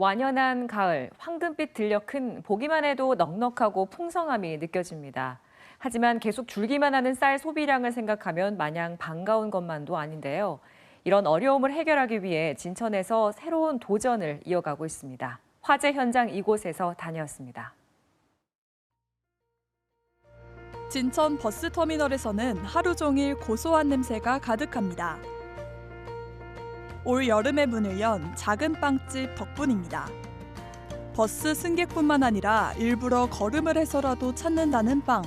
완연한 가을, 황금빛 들려 큰 보기만 해도 넉넉하고 풍성함이 느껴집니다. 하지만 계속 줄기만 하는 쌀 소비량을 생각하면 마냥 반가운 것만도 아닌데요. 이런 어려움을 해결하기 위해 진천에서 새로운 도전을 이어가고 있습니다. 화재 현장 이곳에서 다녀왔습니다. 진천 버스터미널에서는 하루 종일 고소한 냄새가 가득합니다. 올 여름에 문을 연 작은 빵집 덕분입니다. 버스 승객뿐만 아니라 일부러 걸음을 해서라도 찾는다는 빵.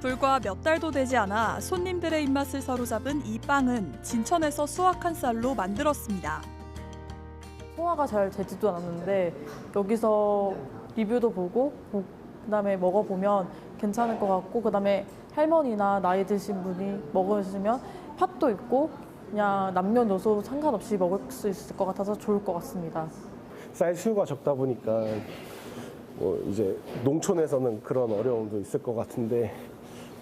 불과 몇 달도 되지 않아 손님들의 입맛을 사로잡은 이 빵은 진천에서 수확한 쌀로 만들었습니다. 소화가 잘 되지도 않았는데 여기서 리뷰도 보고 보- 그다음에 먹어보면 괜찮을 것 같고 그다음에 할머니나 나이 드신 분이 먹으시면 팥도 있고 그냥 남녀노소 상관없이 먹을 수 있을 것 같아서 좋을 것 같습니다. 쌀 수요가 적다 보니까 뭐 이제 농촌에서는 그런 어려움도 있을 것 같은데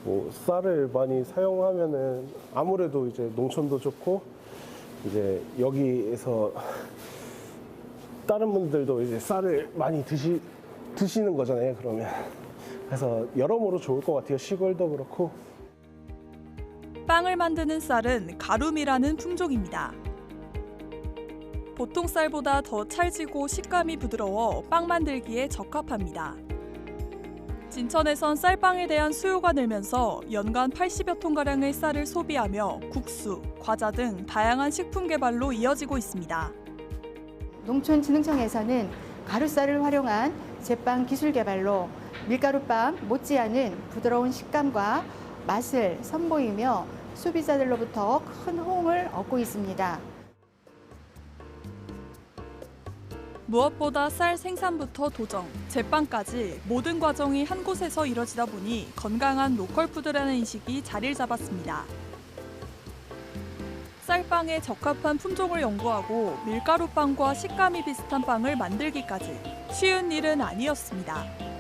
뭐 쌀을 많이 사용하면은 아무래도 이제 농촌도 좋고 이제 여기에서 다른 분들도 이제 쌀을 많이 드시 드시는 거잖아요. 그러면 그래서 여러모로 좋을 것 같아요. 시골도 그렇고 빵을 만드는 쌀은 가룸이라는 품종입니다. 보통 쌀보다 더 찰지고 식감이 부드러워 빵 만들기에 적합합니다. 진천에선 쌀빵에 대한 수요가 늘면서 연간 80여 톤가량의 쌀을 소비하며 국수, 과자 등 다양한 식품 개발로 이어지고 있습니다. 농촌진흥청에서는 가루쌀을 활용한 제빵 기술 개발로 밀가루빵 못지않은 부드러운 식감과 맛을 선보이며 소비자들로부터 큰 호응을 얻고 있습니다. 무엇보다 쌀 생산부터 도정, 제빵까지 모든 과정이 한 곳에서 이뤄지다 보니 건강한 로컬 푸드라는 인식이 자리를 잡았습니다. 쌀빵에 적합한 품종을 연구하고 밀가루빵과 식감이 비슷한 빵을 만들기까지 쉬운 일은 아니었습니다.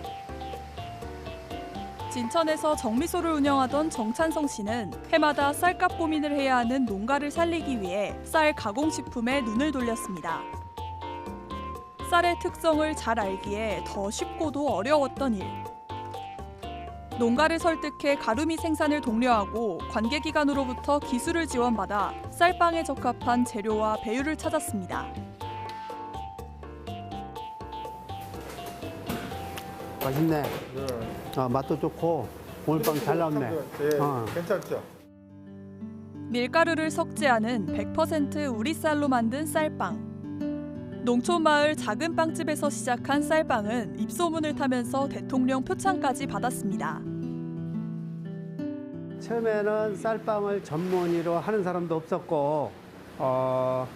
진천에서 정미소를 운영하던 정찬성 씨는 해마다 쌀값 고민을 해야 하는 농가를 살리기 위해 쌀 가공식품에 눈을 돌렸습니다. 쌀의 특성을 잘 알기에 더 쉽고도 어려웠던 일. 농가를 설득해 가루미 생산을 독려하고 관계기관으로부터 기술을 지원받아 쌀빵에 적합한 재료와 배율을 찾았습니다. 맛있네. 어, 맛도 좋고 오늘 빵잘 나왔네. 예, 어. 괜찮죠? 밀가루를 섞지 않은 100% 우리 쌀로 만든 쌀빵. 농촌 마을 작은 빵집에서 시작한 쌀빵은 입소문을 타면서 대통령 표창까지 받았습니다. 처음에는 쌀빵을 전문의로 하는 사람도 없었고, 어,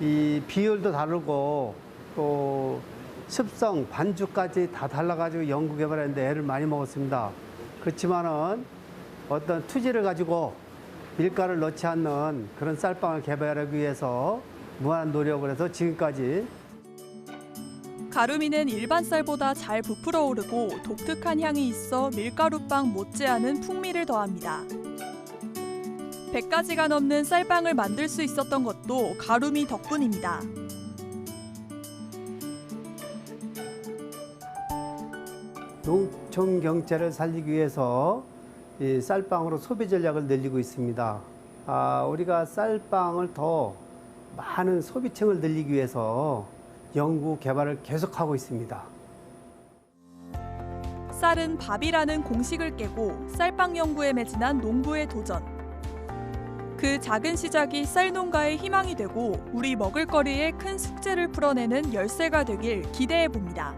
이 비율도 다르고 또 습성, 반죽까지 다 달라가지고 연구 개발했는데 애를 많이 먹었습니다. 그렇지만은 어떤 투지를 가지고 밀가루를 넣지 않는 그런 쌀빵을 개발하기 위해서 무한 노력을 해서 지금까지 가루미는 일반 쌀보다 잘 부풀어 오르고 독특한 향이 있어 밀가루빵 못지않은 풍미를 더합니다. 100가지가 넘는 쌀빵을 만들 수 있었던 것도 가루미 덕분입니다. 농촌 경제를 살리기 위해서 이 쌀빵으로 소비 전략을 늘리고 있습니다. 아, 우리가 쌀빵을 더 많은 소비층을 늘리기 위해서 연구 개발을 계속하고 있습니다. 쌀은 밥이라는 공식을 깨고 쌀빵 연구에 매진한 농부의 도전. 그 작은 시작이 쌀 농가의 희망이 되고 우리 먹을거리에 큰 숙제를 풀어내는 열쇠가 되길 기대해 봅니다.